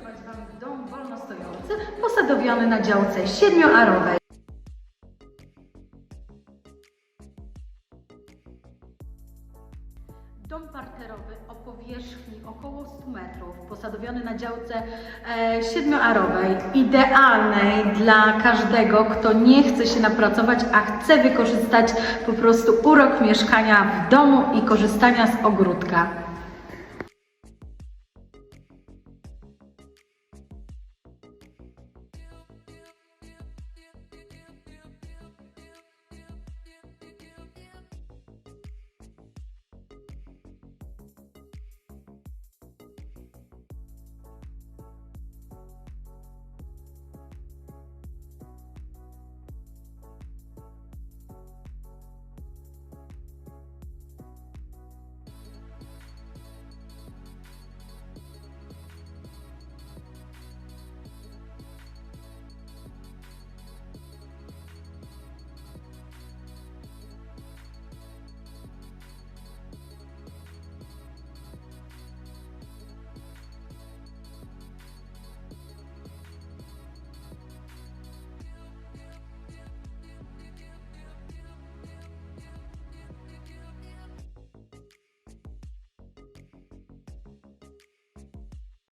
będę prezentować Wam dom wolnostojący posadowiony na działce siedmioarowej. Dom parterowy o powierzchni około 100 metrów, posadowiony na działce e, siedmioarowej, idealnej dla każdego, kto nie chce się napracować, a chce wykorzystać po prostu urok mieszkania w domu i korzystania z ogródka.